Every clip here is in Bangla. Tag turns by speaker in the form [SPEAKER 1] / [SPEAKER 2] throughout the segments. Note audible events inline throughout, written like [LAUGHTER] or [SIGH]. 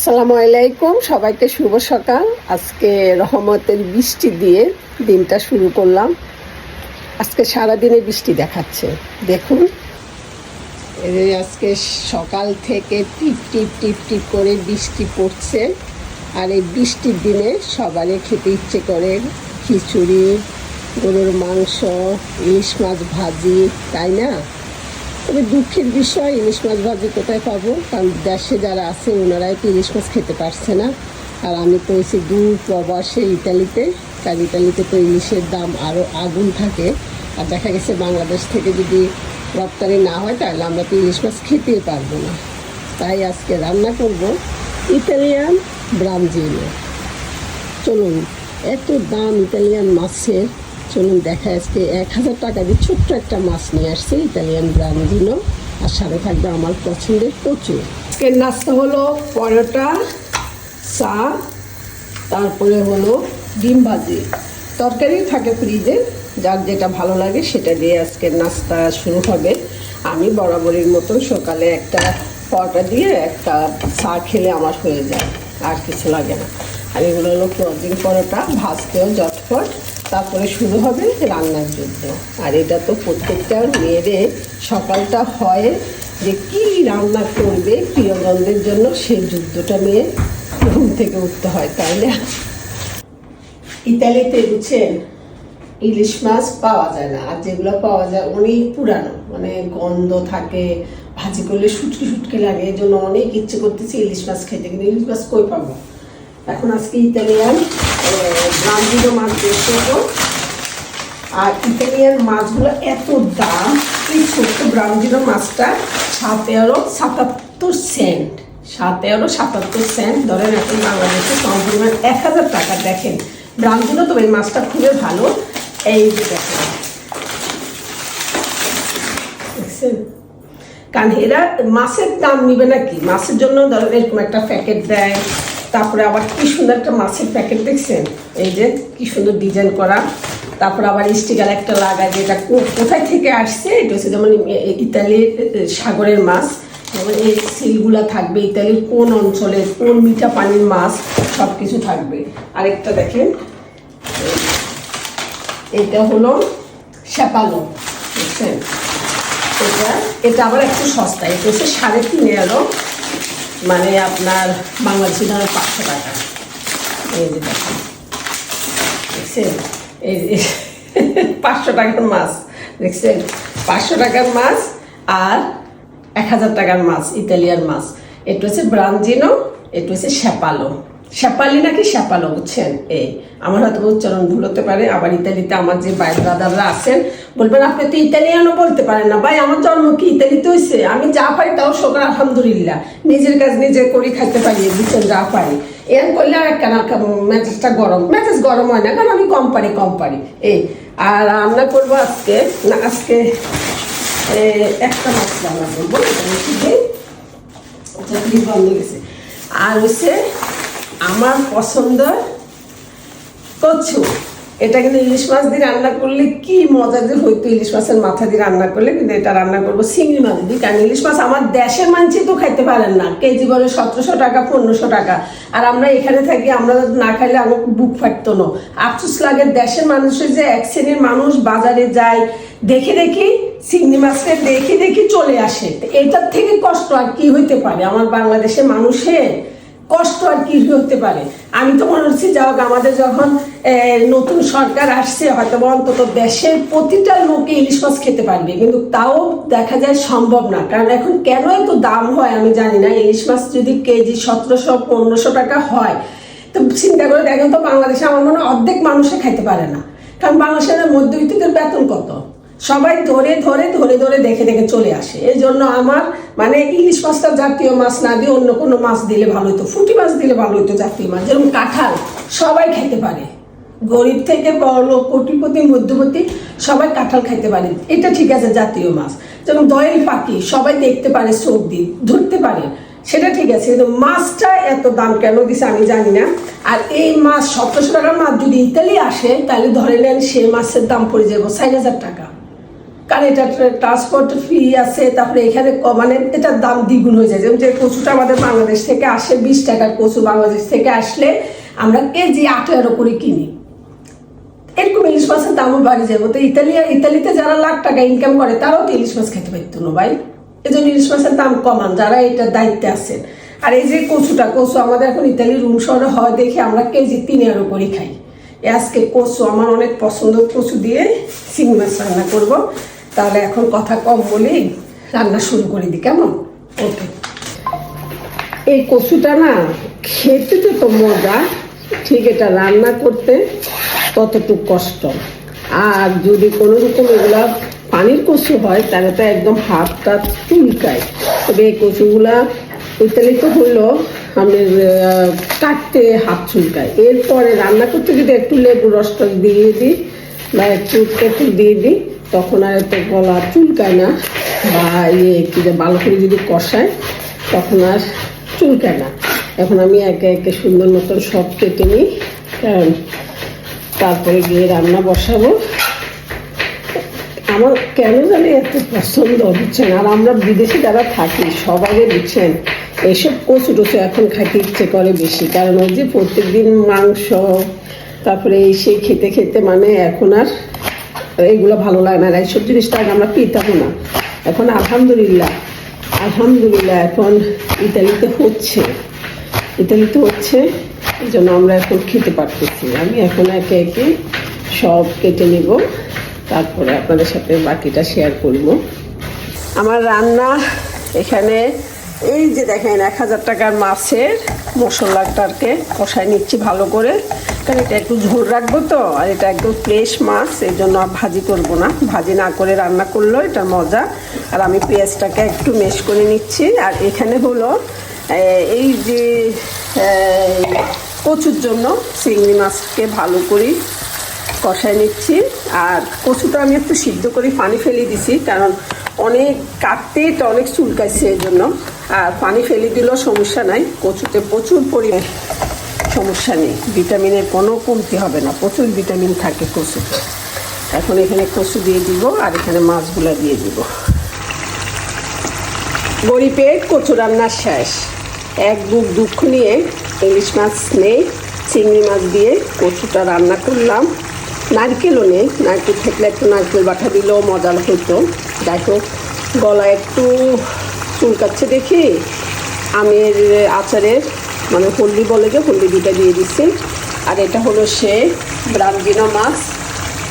[SPEAKER 1] আসসালামু আলাইকুম, সবাইকে শুভ সকাল। আজকে রহমতের বৃষ্টি দিয়ে দিনটা শুরু করলাম। আজকে সারাদিনে বৃষ্টি দেখাচ্ছে। দেখুন আজকে সকাল থেকে টিপ টিপ টিপ টিপ করে বৃষ্টি পড়ছে। আর এই বৃষ্টির দিনে সবারই খেতে ইচ্ছে করে খিচুড়ি, গরুর মাংস, ইলিশ মাছ ভাজি, তাই না? তবে দুঃখের বিষয়, ইলিশ মাছ ভাজি কোথায় পাবো? কারণ দেশে যারা আছে ওনারাই তো ইলিশ মাছ খেতে পারছে না। আর আমি তো এসে দূর প্রবাসে ইতালিতে। কারণ ইতালিতে তো ইলিশের দাম আরও আগুন থাকে। আর দেখা গেছে বাংলাদেশ থেকে যদি রপ্তানি না হয়, তাহলে আমরা তো ইলিশ মাছ খেতেই পারব না। তাই আজকে রান্না করব ইতালিয়ান ব্রাঞ্জিনো চলুন, এত দাম ইতালিয়ান মাছের চলুন দেখা, আজকে এক হাজার টাকা দিয়ে ছোট্ট একটা মাছ নিয়ে আসছে, ইতালিয়ান ব্রাঞ্জিনো আর সাথে থাকবে আমার পছন্দের প্রচুর আজকের নাস্তা হলো পরোটা, চা, তারপরে হলো ডিম ভাজি। তরকারি থাকে ফ্রিজে, যার যেটা ভালো লাগে সেটা দিয়ে আজকের নাস্তা শুরু হবে। আমি বরাবরের মতন সকালে একটা পরোটা দিয়ে একটা চা খেলে আমার হয়ে যায়, আর কিছু লাগে না। আর এগুলো হলো প্রোটিন পরোটা, ভাজতেও ঝটফট তারপরে শুরু হবে রান্নার যুদ্ধ। আর এটা তো প্রত্যেকটা মেয়েদের, সকালটা হয় যে কি রান্না করবে, প্রিয়জনদের জন্য সেই যুদ্ধটা নিয়ে ঘুম থেকে উঠতে হয়, তাই ইতালিতে বুঝছেন, ইলিশ মাছ পাওয়া যায় না। আর যেগুলো পাওয়া যায় অনেক পুরানো মানে গন্ধ থাকে, ভাজি করলে সুটকি সুটকি লাগে এই জন্য অনেক ইচ্ছে করতেছি ইলিশ মাছ খেতে। কিন্তু ইলিশ মাছ কই পাবো? এখন আজকে ইতালিয়ান ব্রাঞ্জিনো মাছ বের করব। আর ইতালিয়ান মাছগুলো এত দাম, এই ছোট্ট ব্রাউজিনো মাছটা সাত এগারো সাতাত্তর সেন্ট। সাত এগারো সাতাত্তর সেন্ট। ধরেন এখন বাংলাদেশে কম পরিমাণ এক হাজার টাকা দেখেন। ব্রাউজিনো তো এই মাছটা খুবই ভালো। এই যে দেখেন। কারণ এরা মাছের দাম নিবে নাকি? মাছের জন্য ধরেন এরকম একটা প্যাকেট দেয়। তারপরে আবার কি সুন্দর একটা মাছের প্যাকেট দেখছেন? এই যে, কি সুন্দর ডিজাইন করা। তারপর আবার স্টিকার একটা লাগা যেটা কোথায় থেকে আসছে? এটা হচ্ছে যেমন ইতালির সাগরের মাছ। যেমন এই সিলগুলা থাকবে, ইতালির কোন অঞ্চলের কোন মিঠা পানির মাছ সব কিছু থাকবে। আরেকটা দেখেন। এটা হলো শ্যাপালো বুঝছেন এটা এটা আবার একটু সস্তা এটা হচ্ছে সাড়ে তিন এলো মানে আপনার বাংলাদেশি ধরেন পাঁচশো টাকা। এই যে দেখেন। দেখছেন? এই যে [LAUGHS] পাঁচশো টাকার মাছ, দেখছেন? পাঁচশো টাকার মাছ আর এক হাজার টাকার মাছ, ইতালিয়ান মাছ। এটা হচ্ছে ব্রাঞ্জিনো এটা হচ্ছে শ্যাপালো। শ্যাপালি নাকি শ্যাপালো, বুঝছেন? এই আমার হয়তো উচ্চারণ ভুল হতে পারে। আবার ইতালিতে আমার যে ভাই ব্রাদাররা আছেন, বলবেন, আপনি তো ইতালিয়ানও বলতে পারেন না। ভাই, আমার জন্ম কি ইতালিতে হয়েছে আমি যা পারি তাও শোকর আলহামদুলিল্লাহ। নিজের কাজ নিজে করি, খাইতে পারি বুঝছেন যা পারি। এর করলে আর একটা না মেজাজটা গরম। মেজাজ গরম হয় না, কারণ আমি কম পারি কম পারি এই আর রান্না করব আজকে, না, আজকে একটা মাছ রান্না করব। বন্ধ গেছে? আর হচ্ছে আমার পছন্দ কচু। এটা কিন্তু ইলিশ মাছ দিয়ে রান্না করলে কি মজা যে হইতো ইলিশ মাছের মাথা দিয়ে রান্না করলে, কিন্তু এটা রান্না করব চিংড়ি মাছ দিয়ে। কারণ ইলিশ মাছ আমার দেশের মানছি তো খাইতে পারেন না। কেজি বলে সতেরোশো টাকা, পনেরোশো টাকা। আর আমরা এখানে থাকি, আমরা না খাইলে আমার বুক ফাটতো না। আফসোস লাগে দেশের মানুষের যে এক শ্রেণির মানুষ বাজারে যায়, দেখে দেখি চিংড়ি মাছকে দেখে দেখি চলে আসে। এটার থেকে কষ্ট আর কি হইতে পারে? আমার বাংলাদেশের মানুষের কষ্ট আর কি হতে পারে? আমি তো মনে হচ্ছে যাও আমাদের যখন নতুন সরকার আসছে, হয়তো অন্তত দেশের প্রতিটা লোকে ইলিশ মাছ খেতে পারবে। কিন্তু তাও দেখা যায় সম্ভব না। কারণ এখন কেন এত দাম হয় আমি জানি না। ইলিশ মাছ যদি কেজি সতেরোশো, পনেরোশো টাকা হয়, তো চিন্তা করে দেখেন তো বাংলাদেশে আমার মনে হয় অর্ধেক মানুষে খাইতে পারে না। কারণ বাংলাদেশের মধ্যবিত্তদের বেতন কত? সবাই ধরে ধরে ধরে ধরে দেখে দেখে চলে আসে। এই জন্য আমার মানে ইলিশ মাছটা জাতীয় মাছ না দিয়ে অন্য কোনো মাছ দিলে ভালো হতো। ফুটি মাছ দিলে ভালো হতো জাতীয় মাছ। যেরকম কাঁঠাল, সবাই খেতে পারে। গরিব থেকে বড় কোটিপতি মধ্যবর্তী সবাই কাঁঠাল খাইতে পারে। এটা ঠিক আছে, জাতীয় মাছ। যেমন দয়েল পাখি, সবাই দেখতে পারে, চোখ দিয়ে ধরতে পারে। সেটা ঠিক আছে, কিন্তু মাছটা এত দাম কেন দিছে আমি জানি না। আর এই মাছ সতেরোশো টাকার মাছ যদি ইতালি আসে, তাহলে ধরে নেন সে মাছের দাম পড়ে যাব চার হাজার টাকা। কারণ এটা ট্রান্সপোর্ট ফি আছে, তারপরে এখানে মানে এটার দাম দ্বিগুণ হয়ে যায়। যেমন যে কচুটা আমাদের বাংলাদেশ থেকে আসে, বিশ টাকার কচু বাংলাদেশ থেকে আসলে আমরা কেজি আঠারো করে কিনি। এরকম ইলিশ মাছের দামও বাড়ি যাবে তো ইতালি ইতালিতে যারা লাখ টাকা ইনকাম করে, তারাও তো ইলিশ মাছ খেতে পারতো না ভাই। এই জন্য ইলিশ মাছের দাম কমান, যারা এটার দায়িত্বে আছেন আর এই যে কচুটা, কচু আমাদের এখন ইতালি রুম শহরে হয় দেখে আমরা কেজি তিন এরো করে খাই। আজকে কচু, আমার অনেক পছন্দ কচু দিয়ে চিংড়ি মাছ রান্না করব। তাহলে এখন কথা কম বলেই রান্না শুরু করে দিই কেমন? ওকে। এই কচুটা না, খেতে তো তো মজা, ঠিক এটা রান্না করতে ততটুকু কষ্ট। আর যদি কোনো রকম এগুলা পানির কচু হয়, তাহলে তো একদম হাতটা চুলকায়। তবে এই কচুগুলা উত্তালিত হলো আমি কাটতে হাত চুলকায়। এরপরে রান্না করতে যদি একটু লেবু রস টস দিয়ে দিই, বা একটু দিয়ে দিই তখন আর এত গলা চুলকায় না। বা ইয়ে কি যে ভালো করে যদি কষায়, তখন আর চুলকায় না। এখন আমি একে একে সুন্দর মতন সব কেটে নিই কারণ তারপরে গিয়ে রান্না বসাবো। আমার কেন জানি এত পছন্দ, বুঝছেন? আর আমরা বিদেশে যারা থাকি, সবাই বুঝছেন, এসব কচু টচু এখন খাইতে ইচ্ছে করে বেশি। কারণ ওই যে প্রত্যেকদিন মাংস, তারপরে এই সেই খেতে খেতে মানে এখন আর এগুলো ভালো লাগে না। এইসব জিনিসটা আগে আমরা পেতাম না। এখন আলহামদুলিল্লাহ আলহামদুলিল্লাহ এখন ইতালিতে হচ্ছে। ইতালিতে হচ্ছে, এই জন্য আমরা এখন খেতে পারতেছি আমি এখন একে একে সব কেটে নেব। তারপরে আপনাদের সাথে বাকিটা শেয়ার করব। আমার রান্না এখানে এই যে দেখেন, এক হাজার টাকার মাছের মশলাটাকে কষায় নিচ্ছি ভালো করে। কারণ এটা একটু ঝোল রাখব তো, আর এটা একদম ফ্রেশ মাছ, এই জন্য আর ভাজি করব না। ভাজি না করে রান্না করলেও এটা মজা। আর আমি পেঁয়াজটাকে একটু মেশ করে নিচ্ছি। আর এখানে হলো এই যে কচুর জন্য চিংড়ি মাছকে ভালো করে কষায় নিচ্ছি। আর কচুটা আমি একটু সিদ্ধ করে পানি ফেলে দিছি, কারণ অনেক কাটতে এটা অনেক চুলকাইছে এই জন্য আর পানি ফেলে দিলেও সমস্যা নাই, কচুতে প্রচুর পরিমাণ সমস্যা নেই। ভিটামিনের কোনো কমতি হবে না, প্রচুর ভিটামিন থাকে কচুতে। এখন এখানে কচু দিয়ে দিব আর এখানে মাছগুলা দিয়ে দিব। গরিবের কচু রান্নার শেষ। এক বুক দুঃখ নিয়ে ইলিশ মাছ নেই, চিংড়ি মাছ দিয়ে কচুটা রান্না করলাম। নারকেলও নেই। নারকেল থাকলে একটু নারকেল বাটা দিলেও মজা হতো। হোক গলা একটু চুলকাচ্ছে দেখি আমের আচারের মানে হলদি বলে যে, হলদি দুটা দিয়ে দিচ্ছি। আর এটা হলো সে ব্রাঞ্জিনা মাছ।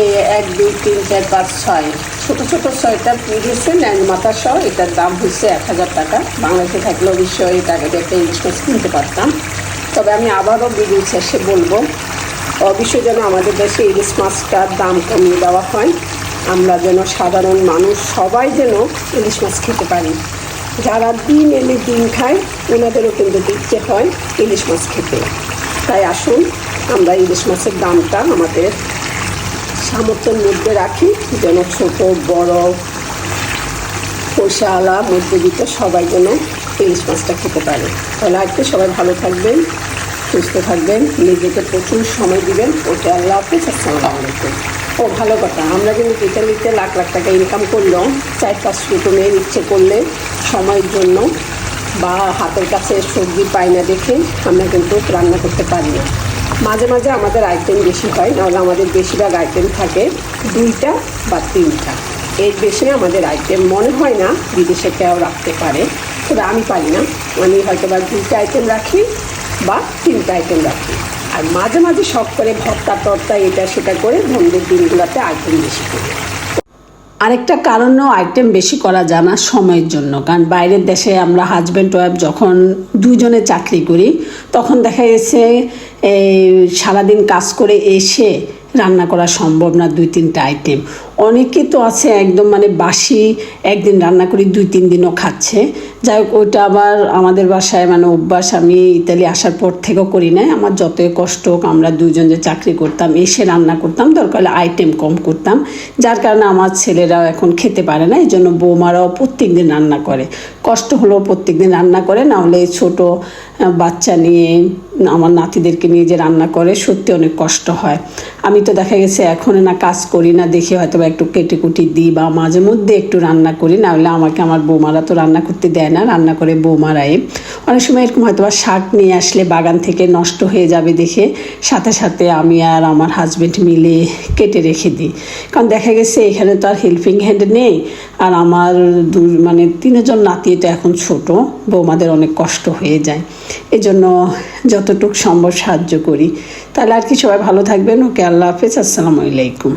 [SPEAKER 1] এ এক, দুই, তিন, চার, পাঁচ, ছয়। ছোটো ছোটো ছয়টা পিস হচ্ছে ন্যান মাথা সহ। এটার দাম হচ্ছে এক হাজার টাকা। বাংলাদেশে থাকলে অবশ্যই টাকা দিয়ে একটা ইলিশ মাছ কিনতে পারতাম। তবে আমি আবারও ভিডিও শেষে বলব অবশ্যই যেন আমাদের দেশে ইলিশ মাছটার দাম কমিয়ে দেওয়া হয়, আমরা যেন সাধারণ মানুষ সবাই যেন ইলিশ মাছ খেতে পারি। যারা দিন এনে দিন খায়, ওনাদেরও কিন্তু ইচ্ছে হয় ইলিশ মাছ খেতে। তাই আসুন, আমরা ইলিশ মাছের দামটা আমাদের সামর্থ্যের মধ্যে রাখি, যেন ছোট, বড় পয়সাওয়ালা মধ্যবিত্ত সবাই যেন ইলিশ মাছটা খেতে পারে। তাহলে আজকে সবাই ভালো থাকবেন। সুস্থ থাকবেন, নিজেকে প্রচুর সময় দিবেন। ওকে আল্লাহ হাফিজ, আসসালামু আলাইকুম। ও, ভালো কথা। আমরা কিন্তু ইতালিতে লাখ লাখ টাকা ইনকাম করলেও চার পাঁচ মেয়ের ইচ্ছে করলে সময়ের জন্য বা হাতের কাছে সবজি পাই না দেখে আমরা কিন্তু রান্না করতে পারি না। মাঝে মাঝে আমাদের আইটেম বেশি হয়, নাহলে আমাদের বেশিরভাগ আইটেম থাকে দুইটা বা তিনটা। এর বেশি আমাদের আইটেম মনে হয় না বিদেশে কেউ রাখতে পারে। তবে আমি পারি না। আমি হয়তো বা দুইটা আইটেম রাখি বা তিনটা আইটেম রাখি। আর মাঝে মাঝে শখ করে ভর্তা টর্তা এটা সেটা করে বন্ধের দিনগুলোতে আইটেম বেশি করি। আরেকটা কারণেও আইটেম বেশি করা যায় না সময়ের জন্য। কারণ বাইরের দেশে আমরা হাজব্যান্ড ওয়াইফ যখন দুজনে চাকরি করি, তখন দেখা গেছে, এই সারাদিন কাজ করে এসে রান্না করা সম্ভব না দুই তিনটা আইটেম অনেকে তো আছে একদম মানে বাসি, একদিন রান্না করি, দুই, তিন দিনও খাচ্ছে। যাই হোক, ওইটা আবার আমাদের বাসায় মানে অভ্যাস, আমি ইতালি আসার পর থেকেও করি না আমার যতই কষ্ট হোক, আমরা দুজন যে চাকরি করতাম, এসে রান্না করতাম, দরকার হলে আইটেম কম করতাম। যার কারণে আমার ছেলেরাও এখন খেতে পারে না এই জন্য বৌমারাও প্রত্যেক দিন রান্না করে। কষ্ট হলেও প্রত্যেক দিন রান্না করে, না হলে ছোট বাচ্চা নিয়ে আমার নাতিদেরকে নিয়ে যে রান্না করে, সত্যি অনেক কষ্ট হয়। আমি তো দেখা গেছে এখন না কাজ করি না, দেখে হয়তো একটু কেটে কুটি দিই বা মাঝে মধ্যে একটু রান্না করি না হলে আমাকে আমার বৌমারা তো রান্না করতে দেয় না, রান্না করে বৌমারাই। অনেক সময় এরকম হয়তো বা শাক নিয়ে আসলে বাগান থেকে নষ্ট হয়ে যাবে দেখে, সাথে সাথে আমি আর আমার হাজবেন্ড মিলে কেটে রেখে দিই। কারণ দেখা গেছে এখানে তো আর হেল্পিং হ্যান্ড নেই, আর আমার দু মানে তিনজন নাতি তো এখন ছোট, বৌমাদের অনেক কষ্ট হয়ে যায়। এই জন্য যতটুকু সম্ভব সাহায্য করি। তাহলে আর কি সবাই ভালো থাকবেন, ওকে আল্লাহ হাফেজ, আসসালামু আলাইকুম।